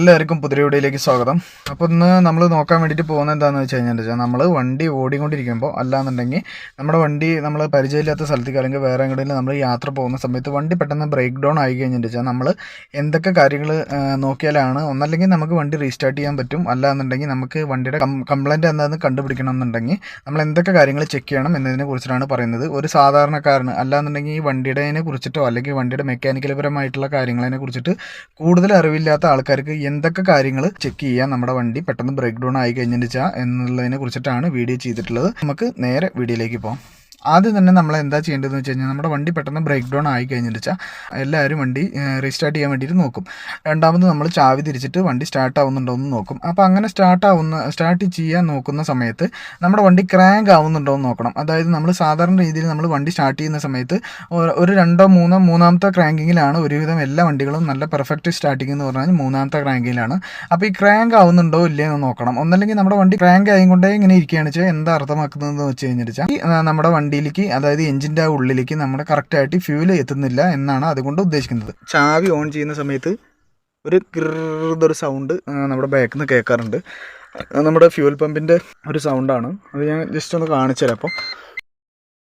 എല്ലാവർക്കും പുതിയ വീഡിയോയിലേക്ക് സ്വാഗതം. അപ്പോൾ ഇന്ന് നമ്മൾ നോക്കാൻ വേണ്ടിയിട്ട് പോകുന്ന എന്താണെന്ന് വെച്ച് കഴിഞ്ഞാൽ വെച്ചാൽ നമ്മൾ വണ്ടി ഓടിക്കൊണ്ടിരിക്കുമ്പോൾ അല്ലാന്നുണ്ടെങ്കിൽ നമ്മുടെ വണ്ടി നമ്മൾ പരിചയമില്ലാത്ത സ്ഥലത്തേക്ക് അല്ലെങ്കിൽ വേറെ എങ്ങോട്ടെങ്കിലും നമ്മൾ യാത്ര പോകുന്ന സമയത്ത് വണ്ടി പെട്ടെന്ന് ബ്രേക്ക് ഡൗൺ ആയി കഴിഞ്ഞിട്ട് വെച്ചാൽ നമ്മൾ എന്തൊക്കെ കാര്യങ്ങൾ നോക്കിയാലാണ് ഒന്നല്ലെങ്കിൽ നമുക്ക് വണ്ടി റീസ്റ്റാർട്ട് ചെയ്യാൻ പറ്റും. അല്ലാന്നുണ്ടെങ്കിൽ നമുക്ക് വണ്ടിയുടെ കംപ്ലൈന്റ് എന്താണെന്ന് കണ്ടുപിടിക്കണം എന്നുണ്ടെങ്കിൽ നമ്മൾ എന്തൊക്കെ കാര്യങ്ങൾ ചെക്ക് ചെയ്യണം എന്നതിനെ കുറിച്ചിട്ടാണ് പറയുന്നത്. ഒരു സാധാരണക്കാരന് അല്ലാന്നുണ്ടെങ്കിൽ ഈ വണ്ടിയുടെ കുറിച്ചിട്ടോ അല്ലെങ്കിൽ വണ്ടിയുടെ മെക്കാനിക്കൽ പരമായിട്ടുള്ള കാര്യങ്ങളതിനെ കുറിച്ചിട്ട് കൂടുതൽ അറിവില്ലാത്ത ആൾക്കാർക്ക് എന്തൊക്കെ കാര്യങ്ങൾ ചെക്ക് ചെയ്യാം നമ്മുടെ വണ്ടി പെട്ടെന്ന് ബ്രേക്ക് ഡൗൺ ആയി കഴിഞ്ഞിട്ട് എന്നുള്ളതിനെ കുറിച്ചിട്ടാണ് വീഡിയോ ചെയ്തിട്ടുള്ളത്. നമുക്ക് നേരെ വീഡിയോയിലേക്ക് പോകാം ആദ്യം തന്നെ നമ്മൾ എന്താ ചെയ്യേണ്ടതെന്ന് വെച്ച് കഴിഞ്ഞാൽ നമ്മുടെ വണ്ടി പെട്ടെന്ന് ബ്രേക്ക് ഡൗൺ ആയി കഴിഞ്ഞിട്ട് വെച്ചാൽ എല്ലാവരും വണ്ടി റീസ്റ്റാർട്ട് ചെയ്യാൻ വേണ്ടിയിട്ട് നോക്കും. രണ്ടാമത് നമ്മൾ ചാവി തിരിച്ചിട്ട് വണ്ടി സ്റ്റാർട്ട് ആവുന്നുണ്ടോ എന്ന് നോക്കും. അപ്പോൾ അങ്ങനെ സ്റ്റാർട്ട് ആവുന്ന സ്റ്റാർട്ട് ചെയ്യാൻ നോക്കുന്ന സമയത്ത് നമ്മുടെ വണ്ടി ക്രാങ്ക് ആവുന്നുണ്ടോ എന്ന് നോക്കണം. അതായത് നമ്മൾ സാധാരണ രീതിയിൽ നമ്മൾ വണ്ടി സ്റ്റാർട്ട് ചെയ്യുന്ന സമയത്ത് ഒരു- രണ്ടോ മൂന്നോ മൂന്നാമത്തെ ക്രാങ്കിങ്ങിലാണ് ഒരുവിധം എല്ലാ വണ്ടികളും നല്ല പെർഫെക്റ്റ് സ്റ്റാർട്ടിംഗ് എന്ന് പറഞ്ഞാൽ മൂന്നാമത്തെ ക്രാങ്കിങ്ങിലാണ് അപ്പോൾ ഈ ക്രാങ്ക് ആവുന്നുണ്ടോ ഇല്ലേ എന്ന് നോക്കണം. ഒന്നല്ലെങ്കിൽ നമ്മുടെ വണ്ടി ക്രാങ്ക് ആയിക്കൊണ്ടേ ഇങ്ങനെ ഇരിക്കുകയാണ് വെച്ചാൽ എന്താ അർത്ഥമാക്കുന്നതെന്ന് വെച്ച് കഴിഞ്ഞിട്ട് നമ്മുടെ വണ്ടി വണ്ടിയിലേക്ക് അതായത് എഞ്ചിന്റെ ആ ഉള്ളിലേക്ക് നമ്മുടെ കറക്റ്റായിട്ട് ഫ്യൂൽ എത്തുന്നില്ല എന്നാണ് അതുകൊണ്ട് ഉദ്ദേശിക്കുന്നത്. ചാവി ഓൺ ചെയ്യുന്ന സമയത്ത് ഒരു കിറുതൊരു സൗണ്ട് നമ്മുടെ ബാക്കിൽ നിന്ന് കേൾക്കാറുണ്ട് നമ്മുടെ ഫ്യൂൽ പമ്പിന്റെ ഒരു സൗണ്ടാണ് അത് ഞാൻ ജസ്റ്റ് ഒന്ന് കാണിച്ചു തരാം അപ്പോൾ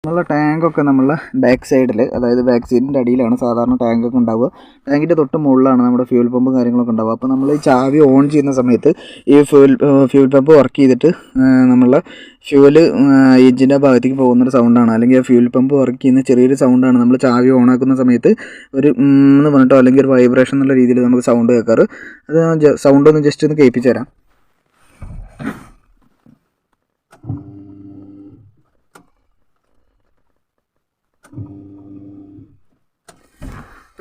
നമ്മളുടെ ടാങ്കൊക്കെ നമ്മളെ ബാക്ക് സൈഡിൽ അതായത് ബാക്ക് സീറ്റിന്റെ അടിയിലാണ് സാധാരണ ടാങ്കൊക്കെ ഉണ്ടാവുക. ടാങ്കിന്റെ തൊട്ട് മുകളിലാണ് നമ്മുടെ ഫ്യൂൽ പമ്പും കാര്യങ്ങളൊക്കെ ഉണ്ടാവുക. അപ്പോൾ നമ്മൾ ഈ ചാവി ഓൺ ചെയ്യുന്ന സമയത്ത് ഈ ഫ്യൂൽ ഫ്യൂൽ പമ്പ് വർക്ക് ചെയ്തിട്ട് നമ്മളെ ഫ്യൂൽ എഞ്ചിന്റെ ഭാഗത്തേക്ക് പോകുന്നൊരു സൗണ്ടാണ് അല്ലെങ്കിൽ ആ ഫ്യൂൽ പമ്പ് വർക്ക് ചെയ്യുന്ന ചെറിയൊരു സൗണ്ടാണ് നമ്മൾ ചാവി ഓൺ ആക്കുന്ന സമയത്ത് ഒരു എന്ന് പറഞ്ഞിട്ടോ അല്ലെങ്കിൽ ഒരു വൈബ്രേഷൻ എന്നുള്ള രീതിയിൽ നമുക്ക് സൗണ്ട് കേൾക്കാറ്. അത് സൗണ്ട് ഒന്ന് ജസ്റ്റ് ഒന്ന് കേൾപ്പിച്ചു തരാം.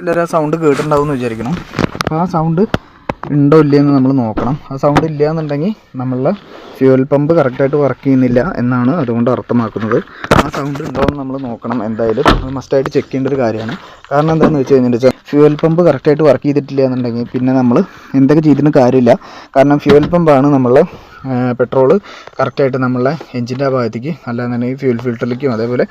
എല്ലാവരും ആ സൗണ്ട് കേട്ടിട്ടുണ്ടാവും എന്ന് വിചാരിക്കണം അപ്പോൾ ആ സൗണ്ട് ഉണ്ടോ ഇല്ലയെന്ന് നമ്മൾ നോക്കണം. ആ സൗണ്ട് ഇല്ല എന്നുണ്ടെങ്കിൽ നമ്മളുടെ ഫ്യൂൽ പമ്പ് കറക്റ്റായിട്ട് വർക്ക് ചെയ്യുന്നില്ല എന്നാണ് അതുകൊണ്ട് അർത്ഥമാക്കുന്നത്. ആ സൗണ്ട് ഉണ്ടോ എന്ന് നമ്മൾ നോക്കണം എന്തായാലും. അത് മസ്റ്റായിട്ട് ചെക്ക് ചെയ്യേണ്ട ഒരു കാര്യമാണ്. കാരണം എന്താണെന്ന് വെച്ച് കഴിഞ്ഞിട്ട് ഫ്യൂൽ പമ്പ് കറക്റ്റായിട്ട് വർക്ക് ചെയ്തിട്ടില്ല എന്നുണ്ടെങ്കിൽ പിന്നെ നമ്മൾ എന്തൊക്കെ ചെയ്തിട്ടും കാര്യമില്ല. കാരണം ഫ്യൂൽ പമ്പാണ് നമ്മളെ പെട്രോൾ കറക്റ്റായിട്ട് നമ്മളെ എഞ്ചിന്റെ ഭാഗത്തേക്ക് അല്ലാന്നുണ്ടെങ്കിൽ ഫ്യൂൽ ഫിൽറ്ററിലേക്കും അതേപോലെ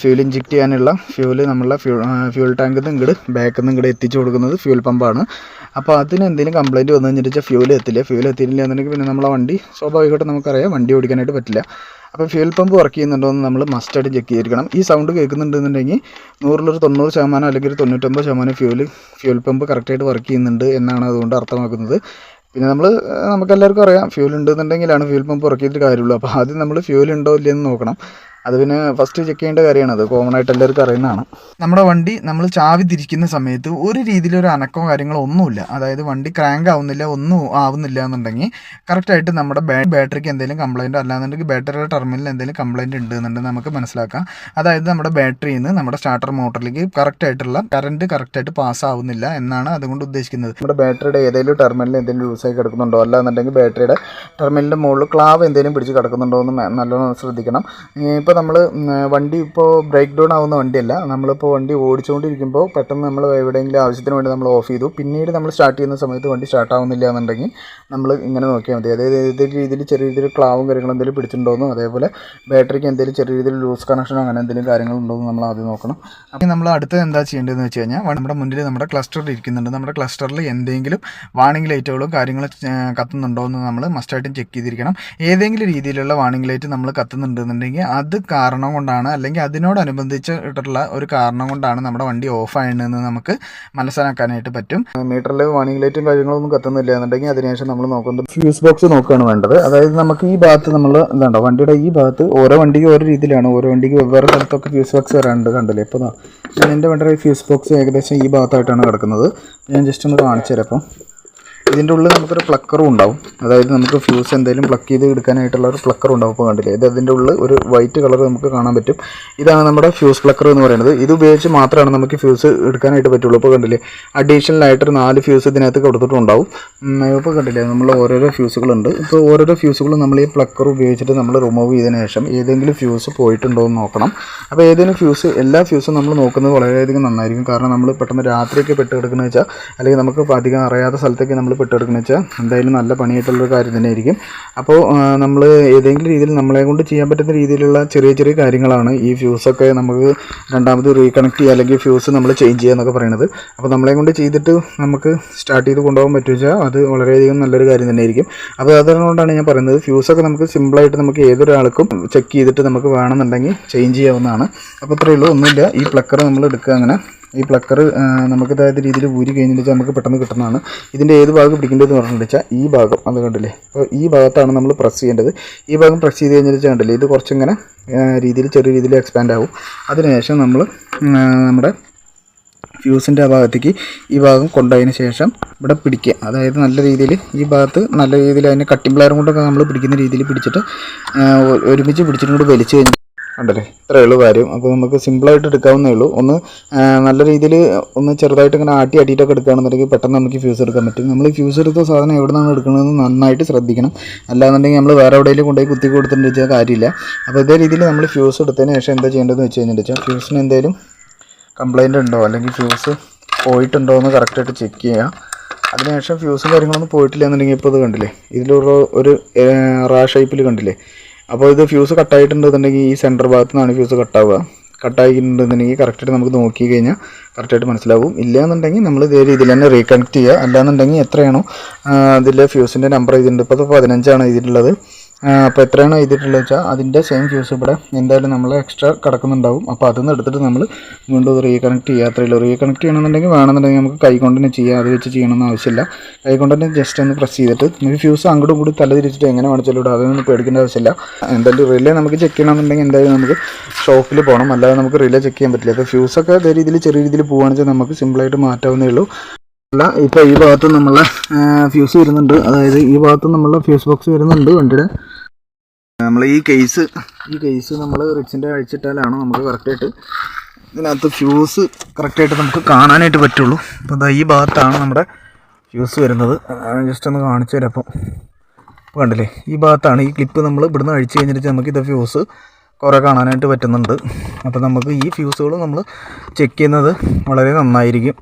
ഫ്യൂൽ ഇഞ്ചെക്ട് ചെയ്യാനുള്ള ഫ്യൂൽ നമ്മളെ ഫ്യൂ ഫ്യൂൽ ടാങ്കിൽ നിന്ന് ഇങ്ങോട്ട് ബാക്കിൽ നിന്ന് ഇങ്ങോട്ട് എത്തിച്ചു കൊടുക്കുന്നത് ഫ്യൂൽ പമ്പാണ്. അപ്പോൾ അതിന് എന്തെങ്കിലും കംപ്ലയിന്റ് വന്നു കഴിഞ്ഞിട്ട് ഫ്യൂൽ എത്തില്ല? ഫ്യൂൽ എത്തിയില്ല എന്നുണ്ടെങ്കിൽ പിന്നെ നമ്മളെ വണ്ടി സ്വാഭാവികമായിട്ട് നമുക്കറിയാം വണ്ടി ഓടിക്കാനായിട്ട് പറ്റില്ല. അപ്പോൾ ഫ്യൂൽ പമ്പ് വർക്ക് ചെയ്യുന്നുണ്ടോ എന്ന് നമ്മൾ മസ്റ്റായിട്ട് ചെക്ക് ചെയ്തിരിക്കണം. ഈ സൗണ്ട് കേൾക്കുന്നുണ്ടെന്നുണ്ടെങ്കിൽ നൂറിലൊരു തൊണ്ണൂറ് ശതമാനം അല്ലെങ്കിൽ ഒരു തൊണ്ണൂറ്റൊമ്പത് ശതമാനം ഫ്യൂൽ ഫ്യൂൽ പമ്പ് കറക്റ്റായിട്ട് വർക്ക് ചെയ്യുന്നുണ്ട് എന്നാണ് അതുകൊണ്ട് അർത്ഥമാക്കുന്നത്. പിന്നെ നമ്മൾ നമുക്കെല്ലാവർക്കും അറിയാം ഫ്യൂൽ ഉണ്ടെന്നുണ്ടെങ്കിലാണ് ഫ്യൂൽ പമ്പ് വർക്ക് ചെയ്തിട്ട് കാര്യമുള്ളൂ. അപ്പോൾ ആദ്യം നമ്മൾ ഫ്യൂൽ ഉണ്ടോ ഇല്ലയെന്ന് നോക്കണം. അത് പിന്നെ ഫസ്റ്റ് ചെക്ക് ചെയ്യേണ്ട കാര്യമാണ് അത് കോമൺ ആയിട്ട് എല്ലാവർക്കും അറിയുന്നതാണ്. നമ്മുടെ വണ്ടി നമ്മൾ ചാവി തിരിക്കുന്ന സമയത്ത് ഒരു രീതിയിലൊരു അനക്കോ കാര്യങ്ങളോ ഒന്നുമില്ല. അതായത് വണ്ടി ക്രാങ്ക് ആവുന്നില്ല ഒന്നും ആവുന്നില്ല എന്നുണ്ടെങ്കിൽ കറക്റ്റായിട്ട് നമ്മുടെ ബാറ്ററിക്ക് എന്തെങ്കിലും കംപ്ലൈന്റ് അല്ലാന്നുണ്ടെങ്കിൽ ബാറ്ററിയുടെ ടെർമിനലിൽ എന്തെങ്കിലും കംപ്ലൈന്റ് ഉണ്ട് എന്നുണ്ടെങ്കിൽ നമുക്ക് മനസ്സിലാക്കാം. അതായത് നമ്മുടെ ബാറ്ററിയിൽ നിന്ന് നമ്മുടെ സ്റ്റാർട്ടർ മോട്ടറിലേക്ക് കറക്റ്റായിട്ടുള്ള കറണ്ട് കറക്റ്റായിട്ട് പാസ് ആവുന്നില്ല എന്നാണ് അതുകൊണ്ട് ഉദ്ദേശിക്കുന്നത്. നമ്മുടെ ബാറ്ററിയുടെ ഏതെങ്കിലും ടെർമിനലിൽ എന്തെങ്കിലും ലൂസായി കിടക്കുന്നുണ്ടോ? അല്ലാന്നുണ്ടെങ്കിൽ ബാറ്ററിയുടെ ടെർമിനലിന്റെ മുകളിൽ ക്ലാവ് എന്തെങ്കിലും പിടിച്ച് കിടക്കുന്നുണ്ടോ എന്ന് നല്ലോണം ശ്രദ്ധിക്കണം. ഇപ്പോൾ നമ്മൾ വണ്ടി ഇപ്പോൾ ബ്രേക്ക് ഡൗൺ ആവുന്ന വണ്ടിയല്ല. നമ്മളിപ്പോൾ വണ്ടി ഓടിച്ചുകൊണ്ടിരിക്കുമ്പോൾ പെട്ടെന്ന് നമ്മൾ എവിടെയെങ്കിലും ആവശ്യത്തിന് വേണ്ടി നമ്മൾ ഓഫ് ചെയ്തു. പിന്നീട് നമ്മൾ സ്റ്റാർട്ട് ചെയ്യുന്ന സമയത്ത് വണ്ടി സ്റ്റാർട്ട് ആവുന്നില്ല എന്നുണ്ടെങ്കിൽ നമ്മൾ ഇങ്ങനെ നോക്കിയാൽ മതി. അതായത് ഏതെങ്കിലും രീതിയിൽ ചെറിയ രീതിയിൽ ക്ലാവും കാര്യങ്ങളും എന്തെങ്കിലും പിടിച്ചിട്ടുണ്ടോയെന്നും അതേപോലെ ബാറ്ററിക്ക് എന്തെങ്കിലും ചെറിയ രീതിയിൽ ലൂസ് കണക്ഷനോ അങ്ങനെ എന്തെങ്കിലും കാര്യങ്ങളുണ്ടോ എന്ന് നമ്മൾ ആദ്യം നോക്കണം. അപ്പോൾ നമ്മൾ അടുത്ത് എന്താ ചെയ്യേണ്ടതെന്ന് വെച്ച് കഴിഞ്ഞാൽ നമ്മുടെ മുന്നിൽ നമ്മുടെ ക്ലസ്റ്ററിൽ ഇരിക്കുന്നുണ്ട്. നമ്മുടെ ക്ലസ്റ്ററിൽ എന്തെങ്കിലും വാണിംഗ് ലൈറ്റുകളും കാര്യങ്ങളും കത്തുന്നുണ്ടോ എന്ന് നമ്മൾ മസ്റ്റായിട്ടും ചെക്ക് ചെയ്തിരിക്കണം. ഏതെങ്കിലും രീതിയിലുള്ള വാണിംഗ് ലൈറ്റ് നമ്മൾ കത്തുന്നുണ്ടെന്നുണ്ടെങ്കിൽ അത് കാരണം കൊണ്ടാണ് അല്ലെങ്കിൽ അതിനോടനുബന്ധിച്ചിട്ടുള്ള ഒരു കാരണം കൊണ്ടാണ് നമ്മുടെ വണ്ടി ഓഫ് ആയതെന്ന് നമുക്ക് മനസ്സിലാക്കാനായിട്ട് പറ്റും. മീറ്ററിൽ വാണിംഗ് ലൈറ്റും കാര്യങ്ങളൊന്നും കത്തുന്നില്ല എന്നുണ്ടെങ്കിൽ അതിനുശേഷം നമ്മൾ നോക്കുന്നത് ഫ്യൂസ് ബോക്സ് നോക്കുകയാണ് വേണ്ടത്. അതായത് നമുക്ക് ഈ ഭാഗത്ത് നമ്മൾ എന്താണ്ടോ വണ്ടിയുടെ ഈ ഭാഗത്ത് ഓരോ വണ്ടിക്ക് ഓരോ രീതിയിലാണ്. ഓരോ വണ്ടിക്ക് വെവ്വേറെ സ്ഥലത്തൊക്കെ ഫ്യൂസ് ബോക്സ് വരാനുണ്ട് കണ്ടില്ലേ? ഇപ്പോൾ ഞാൻ എന്റെ വണ്ടിയുടെ ഫ്യൂസ് ബോക്സ് ഏകദേശം ഈ ഭാഗത്തായിട്ടാണ് കിടക്കുന്നത്. ഞാൻ ജസ്റ്റ് ഒന്ന് കാണിച്ചു തരാം അപ്പം ഇതിന്റെ ഉള്ളിൽ നമുക്കൊരു പ്ലക്കറും ഉണ്ടാവും. അതായത് നമുക്ക് ഫ്യൂസ് എന്തെങ്കിലും പ്ലക്ക് ചെയ്ത് എടുക്കാനായിട്ടുള്ള ഒരു പ്ലക്കർ ഉണ്ടാവും ഇപ്പോൾ കണ്ടില്ലേ? ഇത് അതിന്റെ ഉള്ളിൽ ഒരു വൈറ്റ് കളർ നമുക്ക് കാണാൻ പറ്റും. ഇതാണ് നമ്മുടെ ഫ്യൂസ് പ്ലക്കർ എന്ന് പറയുന്നത്. ഇത് ഉപയോഗിച്ച് മാത്രമാണ് നമുക്ക് ഫ്യൂസ് എടുക്കാനായിട്ട് പറ്റുള്ളൂ. ഇപ്പോൾ കണ്ടില്ലേ? അഡീഷണൽ ആയിട്ടൊരു നാല് ഫ്യൂസ് ഇതിനകത്ത് കൊടുത്തിട്ടുണ്ടാവും. ഇപ്പോൾ കണ്ടില്ലേ? നമ്മൾ ഓരോരോ ഫ്യൂസുകളുണ്ട് ഇപ്പോൾ ഓരോരോ ഫ്യൂസുകളും നമ്മൾ ഈ പ്ലക്കർ ഉപയോഗിച്ചിട്ട് നമ്മൾ റിമൂവ് ചെയ്തതിന് ശേഷം ഏതെങ്കിലും ഫ്യൂസ് പോയിട്ടുണ്ടോ എന്ന് നോക്കണം. അപ്പോൾ ഏതെങ്കിലും ഫ്യൂസ് എല്ലാ ഫ്യൂസും നമ്മൾ നോക്കുന്നത് വളരെയധികം നന്നായിരിക്കും. കാരണം നമ്മൾ പെട്ടെന്ന് രാത്രിയൊക്കെ പെട്ട് കിടക്കുന്നത് വെച്ചാൽ അല്ലെങ്കിൽ നമുക്ക് അധികം അറിയാത്ത സ്ഥലത്തേക്ക് നമ്മൾ വിട്ടെടുക്കുന്നത് വെച്ചാൽ എന്തായാലും നല്ല പണിയായിട്ടുള്ളൊരു കാര്യം തന്നെ ആയിരിക്കും അപ്പോൾ നമ്മൾ ഏതെങ്കിലും രീതിയിൽ നമ്മളെ കൊണ്ട് ചെയ്യാൻ പറ്റുന്ന രീതിയിലുള്ള ചെറിയ ചെറിയ കാര്യങ്ങളാണ് ഈ ഫ്യൂസൊക്കെ നമുക്ക് രണ്ടാമത് റീകണക്ട് ചെയ്യുക അല്ലെങ്കിൽ ഫ്യൂസ് നമ്മൾ ചേഞ്ച് ചെയ്യുക എന്നൊക്കെ പറയുന്നത് അപ്പോൾ നമ്മളെ കൊണ്ട് ചെയ്തിട്ട് നമുക്ക് സ്റ്റാർട്ട് ചെയ്ത് കൊണ്ടുപോകാൻ പറ്റുക വെച്ചാൽ അത് വളരെയധികം നല്ലൊരു കാര്യം തന്നെ ആയിരിക്കും അപ്പോൾ അതുകൊണ്ടാണ് ഞാൻ പറയുന്നത് ഫ്യൂസൊക്കെ നമുക്ക് സിമ്പിളായിട്ട് നമുക്ക് ഏതൊരാൾക്കും ചെക്ക് ചെയ്തിട്ട് നമുക്ക് വേണമെന്നുണ്ടെങ്കിൽ ചേഞ്ച് ചെയ്യാവുന്നതാണ്. അപ്പോൾ ഇത്രയേ ഉള്ളൂ. ഒന്നുമില്ല. ഈ പ്ലക്കർ നമ്മൾ എടുക്കുക അങ്ങനെ ഈ പ്ലക്കർ നമുക്ക് അതായത് രീതിയിൽ ഊരി കഴിഞ്ഞിട്ട് വെച്ചാൽ നമുക്ക് പെട്ടെന്ന് കിട്ടുന്നതാണ്. ഇതിന്റെ ഏത് ഭാഗം പിടിക്കേണ്ടതെന്ന് പറഞ്ഞിട്ട് വെച്ചാൽ ഈ ഭാഗം അത് കണ്ടില്ലേ? അപ്പോൾ ഈ ഭാഗത്താണ് നമ്മൾ പ്രസ് ചെയ്യേണ്ടത്. ഈ ഭാഗം പ്രസ് ചെയ്ത് കഴിഞ്ഞിട്ട് വെച്ചാൽ കണ്ടില്ലേ ഇത് കുറച്ചിങ്ങനെ രീതിയിൽ ചെറിയ രീതിയിൽ എക്സ്പാൻഡ് ആവും. അതിനുശേഷം നമ്മൾ നമ്മുടെ ഫ്യൂസിന്റെ ആ ഭാഗത്തേക്ക് ഈ ഭാഗം കൊണ്ടതിന് ശേഷം ഇവിടെ പിടിക്കുക. അതായത് നല്ല രീതിയിൽ ഈ ഭാഗത്ത് നല്ല രീതിയിൽ അതിനെ കട്ടിംഗ് പ്ലെയറും കൊണ്ടൊക്കെ നമ്മൾ പിടിക്കുന്ന രീതിയിൽ പിടിച്ചിട്ട് ഒരുമിച്ച് പിടിച്ചിട്ട് കൂടി വലിച്ചു കഴിഞ്ഞ് ഉണ്ടല്ലേ? ഉള്ളൂ കാര്യം. അപ്പോൾ നമുക്ക് സിമ്പിളായിട്ട് എടുക്കാവുന്നേ ഉള്ളൂ. ഒന്ന് നല്ല രീതിയിൽ ഒന്ന് ചെറുതായിട്ട് ഇങ്ങനെ ആട്ടി ആട്ടിയിട്ടൊക്കെ എടുക്കുകയാണെന്നുണ്ടെങ്കിൽ പെട്ടെന്ന് നമുക്ക് ഫ്യൂസ് എടുക്കാൻ പറ്റും. നമ്മൾ ഫ്യൂസ് എടുത്ത സാധനം എവിടെ നിന്നാണ് എടുക്കുന്നതെന്ന് നന്നായിട്ട് ശ്രദ്ധിക്കണം. അല്ലാന്നുണ്ടെങ്കിൽ നമ്മൾ വേറെ എവിടെയെങ്കിലും കൊണ്ടുപോയി കുത്തി കൊടുത്തിട്ട് വെച്ചാൽ കാര്യമില്ല. അപ്പോൾ ഇതേ രീതിയിൽ നമ്മൾ ഫ്യൂസ് എടുത്തതിന് ശേഷം എന്താ ചെയ്യേണ്ടതെന്ന് വെച്ച് വെച്ചാൽ ഫ്യൂസിന് എന്തെങ്കിലും കംപ്ലൈന്റ് ഉണ്ടോ? അല്ലെങ്കിൽ ഫ്യൂസ് പോയിട്ടുണ്ടോ എന്ന് കറക്റ്റായിട്ട് ചെക്ക് ചെയ്യുക. അതിനുശേഷം ഫ്യൂസും കാര്യങ്ങളൊന്നും പോയിട്ടില്ല എന്നുണ്ടെങ്കിൽ ഇപ്പോൾ ഇത് കണ്ടില്ലേ? ഇതിലുള്ള ഒരു റാ ഷേപ്പിൽ കണ്ടില്ലേ? അപ്പോൾ ഇത് ഫ്യൂസ് കട്ടായിട്ടുണ്ടെന്നുണ്ടെങ്കിൽ ഈ സെന്റർ ഭാഗത്തു നിന്നാണ് ഫ്യൂസ് കട്ടാവുക കട്ടായിട്ടുണ്ടെന്നുണ്ടെങ്കിൽ കറക്റ്റായിട്ട് നമുക്ക് നോക്കി കഴിഞ്ഞാൽ കറക്റ്റായിട്ട് മനസ്സിലാവും. ഇല്ല എന്നുണ്ടെങ്കിൽ നമ്മൾ ഇതേ രീതിയിൽ തന്നെ റീകണക്ട് ചെയ്യുക. അല്ലാന്നുണ്ടെങ്കിൽ എത്രയാണോ അതിൽ ഫ്യൂസിന്റെ നമ്പർ ഇതിന്റെ ഇപ്പോൾ പതിനഞ്ചാണ് ഇതിലുള്ളത്. അപ്പോൾ എത്രയാണോ എഴുതിയിട്ടുള്ളത് വെച്ചാൽ അതിന്റെ സെയിം ഫ്യൂസ് ഇവിടെ എന്തായാലും നമ്മൾ എക്സ്ട്രാ കിടക്കുന്നുണ്ടാവും. അപ്പോൾ അതൊന്ന് എടുത്തിട്ട് നമ്മൾ വീണ്ടും റീകണക്ട് ചെയ്യാത്രയുള്ളൂ റീകണക്ട് ചെയ്യണമെന്നുണ്ടെങ്കിൽ വേണമെന്നുണ്ടെങ്കിൽ നമുക്ക് കൈ കൊണ്ട് തന്നെ ചെയ്യാം. അത് വെച്ച് ചെയ്യണമെന്ന് ആവശ്യമില്ല. കൈ കൊണ്ട് തന്നെ ജസ്റ്റ് ഒന്ന് പ്രസ് ചെയ്തിട്ട് നമുക്ക് ഫ്യൂസ് അങ്ങോട്ടും കൂടി തല തിരിച്ചിട്ട് എങ്ങനെ വേണിച്ചാലും ഇടും. അതൊന്നും പേടിക്കേണ്ട ആവശ്യമില്ല. എന്തായാലും റിലേ നമുക്ക് ചെക്ക് ചെയ്യണമെന്നുണ്ടെങ്കിൽ എന്തായാലും നമുക്ക് ഷോപ്പിൽ പോകണം അല്ലാതെ നമുക്ക് റിലേ ചെക്ക് ചെയ്യാൻ പറ്റില്ല. അപ്പോൾ ഫ്യൂസൊക്കെ അതേ രീതിയിൽ ചെറിയ രീതിയിൽ പോകുകയാണെന്ന് നമുക്ക് സിമ്പിളായിട്ട് മാറ്റാവുന്നേ ഉള്ളൂ. ഇപ്പോൾ ഈ ഭാഗത്ത് നമ്മളെ ഫ്യൂസ് വരുന്നുണ്ട്. അതായത് ഈ ഭാഗത്ത് നമ്മളെ ഫ്യൂസ് ബോക്സ് വരുന്നുണ്ട് വണ്ടിയുടെ. നമ്മൾ ഈ കേസ് ഈ കേസ് നമ്മൾ റിച്ചിന്റെ അഴിച്ചിട്ടാലാണ് നമുക്ക് കറക്റ്റായിട്ട് ഇതിനകത്ത് ഫ്യൂസ് കറക്റ്റായിട്ട് നമുക്ക് കാണാനായിട്ട് പറ്റുള്ളൂ. അപ്പോൾ ഈ ഭാഗത്താണ് നമ്മുടെ ഫ്യൂസ് വരുന്നത്. ജസ്റ്റ് ഒന്ന് കാണിച്ചു തരാം അപ്പം. കണ്ടില്ലേ ഈ ഭാഗത്താണ് ഈ ക്ലിപ്പ് നമ്മൾ ഇവിടുന്ന് അഴിച്ച് കഴിഞ്ഞിട്ട് നമുക്ക് ഇത് ഫ്യൂസ് കുറേ കാണാനായിട്ട് പറ്റുന്നുണ്ട്. അപ്പോൾ നമുക്ക് ഈ ഫ്യൂസുകൾ നമ്മൾ ചെക്ക് ചെയ്യുന്നത് വളരെ നന്നായിരിക്കും.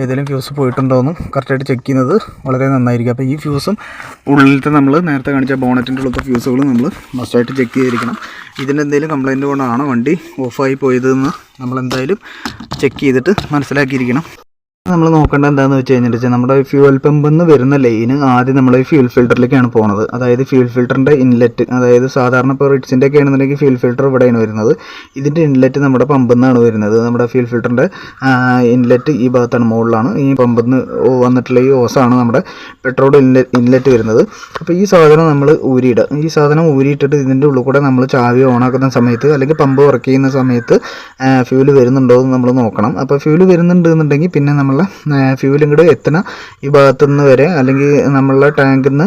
ഏതെങ്കിലും ഫ്യൂസ് പോയിട്ടുണ്ടോയെന്നും കറക്റ്റായിട്ട് ചെക്ക് ചെയ്യുന്നത് വളരെ നന്നായിരിക്കും. അപ്പോൾ ഈ ഫ്യൂസും ഉള്ളിലത്തെ നമ്മൾ നേരത്തെ കാണിച്ച ബോണറ്റിന്റെ ഉള്ളത്തെ ഫ്യൂസുകൾ നമ്മൾ മസ്റ്റായിട്ട് ചെക്ക് ചെയ്തിരിക്കണം. ഇതിന്റെ എന്തെങ്കിലും കംപ്ലൈന്റ് കൊണ്ടാണ് വണ്ടി ഓഫായി പോയതെന്ന് നമ്മൾ എന്തായാലും ചെക്ക് ചെയ്തിട്ട് മനസ്സിലാക്കിയിരിക്കണം. നമ്മൾ നോക്കേണ്ടത് എന്താണെന്ന് വെച്ച് കഴിഞ്ഞിട്ട് നമ്മുടെ ഫ്യൂൽ പമ്പിൽ നിന്ന് വരുന്ന ലൈന് ആദ്യം നമ്മൾ ഫ്യൂൽ ഫിൽറ്ററിലേക്കാണ് പോകുന്നത് അതായത് ഫ്യൂൽ ഫിൽറ്ററിന്റെ ഇൻലെറ്റ് അതായത് സാധാരണ ഇപ്പോൾ റിഡ്സിന്റെ ഒക്കെ ആണെന്നുണ്ടെങ്കിൽ ഫ്യൂൽ ഫിൽറ്റർ ഇവിടെയാണ് വരുന്നത്. ഇതിന്റെ ഇൻലെറ്റ് നമ്മുടെ പമ്പിൽ നിന്നാണ് വരുന്നത്. നമ്മുടെ ഫ്യൂൽ ഫിൽറ്ററിന്റെ ഇൻലെറ്റ് ഈ ഭാഗത്താണ് മുകളിലാണ്. ഈ പമ്പിൽ നിന്ന് വന്നിട്ടുള്ള ഈ ഓസാണ് നമ്മുടെ പെട്രോൾ ഇൻലെറ്റ് വരുന്നത്. അപ്പോൾ ഈ സാധനം നമ്മൾ ഊരിയിടുക. ഈ സാധനം ഊരിയിട്ടിട്ട് ഇതിന്റെ ഉള്ളിൽ കൂടെ നമ്മൾ ചാവി ഓണാക്കുന്ന സമയത്ത് അല്ലെങ്കിൽ പമ്പ് വർക്ക് ചെയ്യുന്ന സമയത്ത് ഫ്യൂൽ വരുന്നുണ്ടോ എന്ന് നമ്മൾ നോക്കണം. അപ്പോൾ ഫ്യൂൽ വരുന്നുണ്ട് എന്നുണ്ടെങ്കിൽ പിന്നെ നമ്മളെ ഫ്യൂൽ ഇങ്ങോട്ട് എത്തണ ഈ ഭാഗത്തുനിന്ന് വരെ അല്ലെങ്കിൽ നമ്മളെ ടാങ്കിൽ നിന്ന്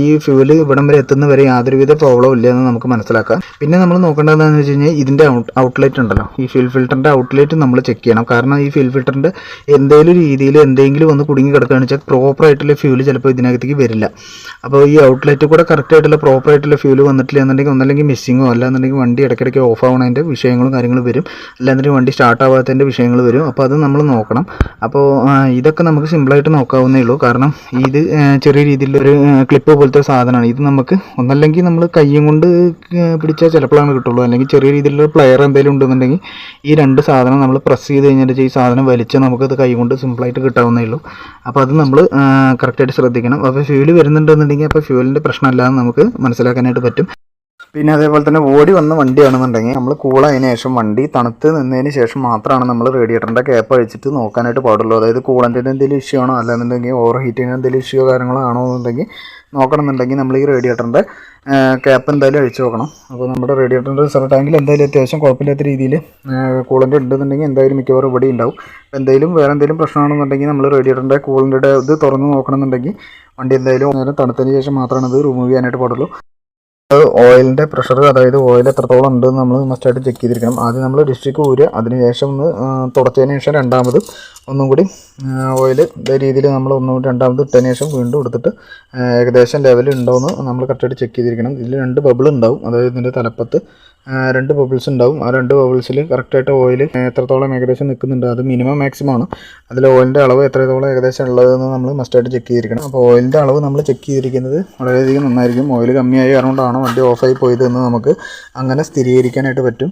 ഈ ഫ്യൂൽ ഇവിടം വരെ എത്തുന്ന വരെ യാതൊരുവിധ പ്രോബ്ലം ഇല്ല എന്ന് നമുക്ക് മനസ്സിലാക്കാം. പിന്നെ നമ്മൾ നോക്കേണ്ടതെന്ന് വെച്ച് കഴിഞ്ഞാൽ ഇതിന്റെ ഔട്ട്ലെറ്റ് ഉണ്ടല്ലോ. ഈ ഫ്യൂൽ ഫിൽറ്ററിന്റെ ഔട്ട്ലെറ്റ് നമ്മൾ ചെക്ക് ചെയ്യണം. കാരണം ഈ ഫ്യൂൽ ഫിൽറ്ററിന്റെ എന്തെങ്കിലും രീതിയിൽ എന്തെങ്കിലും ഒന്ന് കുടുങ്ങി കിടക്കുകയാണെന്ന് വെച്ചാൽ പ്രോപ്പർ ആയിട്ടുള്ള ഫ്യൂൽ ചിലപ്പോൾ ഇതിനകത്തേക്ക് വരില്ല. അപ്പോൾ ഈ ഔട്ട്ലെറ്റ് കൂടെ കറക്റ്റ് ആയിട്ടുള്ള പ്രോപ്പർ ആയിട്ടുള്ള ഫ്യൂൽ വന്നിട്ടില്ല എന്നുണ്ടെങ്കിൽ ഒന്നല്ലെങ്കിൽ മിസ്സിങ്ങോ അല്ലാന്നുണ്ടെങ്കിൽ വണ്ടി ഇടയ്ക്കിടയ്ക്ക് ഓഫ് ആവണതിന്റെ വിഷയങ്ങളും കാര്യങ്ങളും വരും. അല്ലാന്നുണ്ടെങ്കിൽ വണ്ടി സ്റ്റാർട്ട് ആവാത്തതിന്റെ വിഷയങ്ങൾ വരും. അപ്പോൾ അത് നമ്മൾ നോക്കണം. അപ്പോൾ ഇതൊക്കെ നമുക്ക് സിമ്പിളായിട്ട് നോക്കാവുന്നേ ഉള്ളൂ. കാരണം ഇത് ചെറിയ രീതിയിലൊരു ക്ലിപ്പ് പോലത്തെ സാധനമാണ്. ഇത് നമുക്ക് ഒന്നല്ലെങ്കിൽ നമ്മൾ കയ്യും കൊണ്ട് പിടിച്ചാൽ ചിലപ്പോഴാണ് കിട്ടുള്ളൂ. അല്ലെങ്കിൽ ചെറിയ രീതിയിലുള്ള പ്ലെയർ എന്തെങ്കിലും ഉണ്ടെന്നുണ്ടെങ്കിൽ ഈ രണ്ട് സാധനം നമ്മൾ പ്രസ് ചെയ്ത് കഴിഞ്ഞിട്ട് ഈ സാധനം വലിച്ച് നമുക്കത് കൈ കൊണ്ട് സിമ്പിളായിട്ട് കിട്ടാവുന്നേ ഉള്ളൂ. അപ്പോൾ അത് നമ്മൾ കറക്റ്റായിട്ട് ശ്രദ്ധിക്കണം. അപ്പോൾ ഫ്യൂൽ വരുന്നുണ്ടെന്നുണ്ടെങ്കിൽ അപ്പോൾ ഫ്യൂലിന്റെ പ്രശ്നമല്ലാതെ നമുക്ക് മനസ്സിലാക്കാനായിട്ട് പറ്റും. പിന്നെ അതേപോലെ തന്നെ ഓടി വന്ന വണ്ടിയാണെന്നുണ്ടെങ്കിൽ നമ്മൾ കൂളായതിന് ശേഷം വണ്ടി തണുത്ത് നിന്നതിന് ശേഷം മാത്രമാണ് നമ്മൾ റേഡിയേറ്ററിന്റെ ക്യാപ്പ് അഴിച്ചിട്ട് നോക്കാനായിട്ട് പാടുള്ളൂ. അതായത് കൂളന്റിന്റെ എന്തെങ്കിലും ഇഷ്യൂ ആണോ അല്ലാന്നുണ്ടെങ്കിൽ ഓവർ ഹീറ്റിന് എന്തെങ്കിലും ഇഷ്യൂ കാര്യങ്ങളോ ആണോ എന്നുണ്ടെങ്കിൽ നോക്കണമെന്നുണ്ടെങ്കിൽ നമ്മൾ ഈ റേഡിയേറ്ററിന്റെ ക്യാപ്പ് എന്തായാലും അഴിച്ചു നോക്കണം. അപ്പോൾ നമ്മുടെ റേഡിയേറ്ററിന്റെ റിസർവ് ടാങ്കിൽ എന്തായാലും അത്യാവശ്യം കുഴപ്പമില്ലാത്ത രീതിയിൽ കൂളന്റ് ഉണ്ടെന്നുണ്ടെങ്കിൽ എന്തായാലും മിക്കവാറും ഇവിടെ ഉണ്ടാവും. അപ്പോൾ എന്തെങ്കിലും വേറെ എന്തെങ്കിലും പ്രശ്നമാണെന്നുണ്ടെങ്കിൽ നമ്മൾ റേഡിയേറ്ററിന്റെ കൂളിന്റെ ഇത് തുറന്ന് നോക്കണമെന്നുണ്ടെങ്കിൽ വണ്ടി എന്തായാലും നേരം തണുത്തതിന് ശേഷം മാത്രമാണ് ഇത് റിമൂവ് ചെയ്യാനായിട്ട് പാടുള്ളൂ. ഓയിലിന്റെ പ്രഷർ അതായത് ഓയിൽ എത്രത്തോളം ഉണ്ട് നമ്മൾ മസ്റ്റായിട്ട് ചെക്ക് ചെയ്തിരിക്കണം. ആദ്യം നമ്മൾ ഡിസ്ട്രിക്ട് ഊരുക. അതിനുശേഷം ഒന്ന് തുടച്ചതിന് ശേഷം രണ്ടാമത് ഒന്നും കൂടി ഓയിൽ രീതിയിൽ നമ്മൾ ഒന്നും രണ്ടാമത് ഇട്ടതിന് ശേഷം വീണ്ടും എടുത്തിട്ട് ഏകദേശം ലെവൽ ഉണ്ടോയെന്ന് നമ്മൾ കറക്റ്റായിട്ട് ചെക്ക് ചെയ്തിരിക്കണം. ഇതിൽ രണ്ട് ബബിൾ ഉണ്ടാവും അതായത് ഇതിന്റെ തലപ്പത്ത് രണ്ട് ബബിൾസ് ഉണ്ടാവും ആ രണ്ട് ബബിൾസിൽ കറക്റ്റായിട്ട് ഓയിൽ എത്രത്തോളം ഏകദേശം നിൽക്കുന്നുണ്ട് അത് മിനിമം മാക്സിമം ആണ്. അതിൽ ഓയിലിന്റെ അളവ് എത്രത്തോളം ഏകദേശം ഉള്ളതെന്ന് നമ്മൾ മസ്റ്റായിട്ട് ചെക്ക് ചെയ്തിരിക്കണം. അപ്പോൾ ഓയിലിന്റെ അളവ് നമ്മൾ ചെക്ക് ചെയ്തിരിക്കുന്നത് വളരെയധികം നന്നായിരിക്കും. ഓയിൽ കമ്മിയായി കാരണമുണ്ടാണ് വണ്ടി ഓഫായി പോയതെന്ന് നമുക്ക് അങ്ങനെ സ്ഥിരീകരിക്കാനായിട്ട് പറ്റും.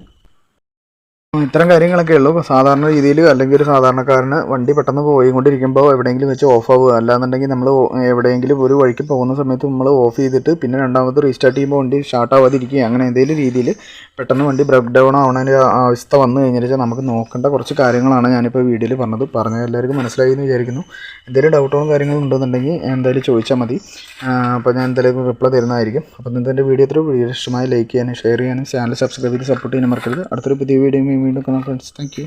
ഇത്തരം കാര്യങ്ങളൊക്കെ ഉള്ളൂ. സാധാരണ രീതിയിൽ അല്ലെങ്കിൽ ഒരു സാധാരണക്കാരന് വണ്ടി പെട്ടെന്ന് പോയിക്കൊണ്ടിരിക്കുമ്പോൾ എവിടെയെങ്കിലും വെച്ച് ഓഫ് ആവുക. അല്ലാന്നുണ്ടെങ്കിൽ നമ്മൾ എവിടെയെങ്കിലും ഒരു വഴിക്ക് പോകുന്ന സമയത്ത് നമ്മൾ ഓഫ് ചെയ്തിട്ട് പിന്നെ രണ്ടാമത് റീസ്റ്റാർട്ട് ചെയ്യുമ്പോൾ വണ്ടി സ്റ്റാർട്ട് ആവാതിരിക്കുക. അങ്ങനെ എന്തെങ്കിലും രീതിയിൽ പെട്ടെന്ന് വണ്ടി ബ്രേക്ക് ഡൗൺ ആവണ അവസ്ഥ വന്നു കഴിഞ്ഞാൽ നമുക്ക് നോക്കേണ്ട കുറച്ച് കാര്യങ്ങളാണ് ഞാനിപ്പോൾ വീഡിയോയിൽ പറഞ്ഞത്. പറഞ്ഞ എല്ലാവർക്കും മനസ്സിലായി എന്ന് വിചാരിക്കുന്നു. എന്തെങ്കിലും ഡൗട്ടുകളും കാര്യങ്ങളും ഉണ്ടെന്നുണ്ടെങ്കിൽ എന്തായാലും ചോദിച്ചാൽ മതി. അപ്പോൾ ഞാൻ എന്തായാലും റിപ്ലൈ തരുന്നതായിരിക്കും. അപ്പോൾ ഇന്നത്തെ വീഡിയോ ഇത്ര വീഡിയോ ഇഷ്ടമായി ലൈക്ക് ചെയ്യാനും ഷെയർ ചെയ്യാനും ചാനൽ സബ്സ്ക്രൈബ് ചെയ്ത് സപ്പോർട്ട് ചെയ്യാനും മറക്കരുത്. അടുത്തൊരു പുതിയ വീഡിയോ വീണ്ടും കാണാം ഫ്രണ്ട്സ് താങ്ക്